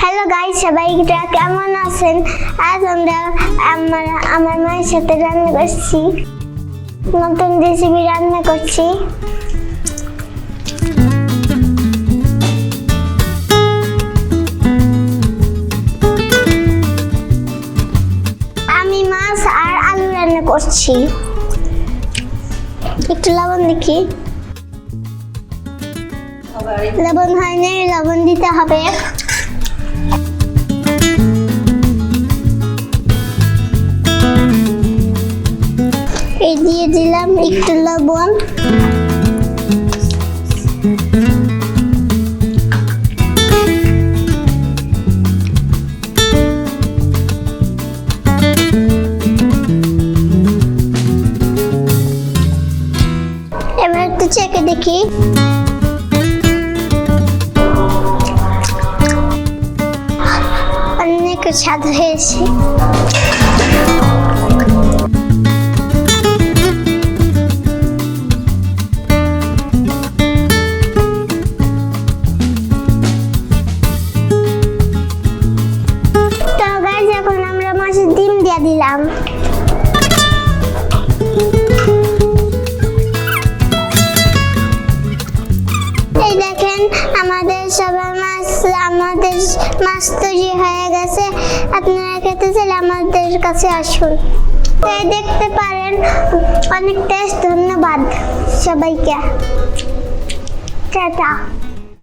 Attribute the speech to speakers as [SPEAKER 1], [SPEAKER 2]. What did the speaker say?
[SPEAKER 1] Hello guys সবাইটা কেমন আছেন? আজ আমরা আমার আমার মায়ের সাথে রান্না করছি। নতুন রেসিপি রান্না করছি। আমি মাছ আর আলু রান্না করছি। একটু লবণ দেখি। লবণ হয়নি লবণ দিতে হবে। দিয়ে দিলাম একটু লবণ। এবার একটু চেকে দেখি। অনেক স্বাদ হয়েছে। দিলাম এই দেখেন আমাদের সবার মাছ আমাদের মাছ তৈরি হয়ে গেছে আপনারা খেতে চাইলে আমাদের কাছে আসুন তো এই দেখতে পারেন অনেক টেস্ট ধন্যবাদ সবাইকে টাটা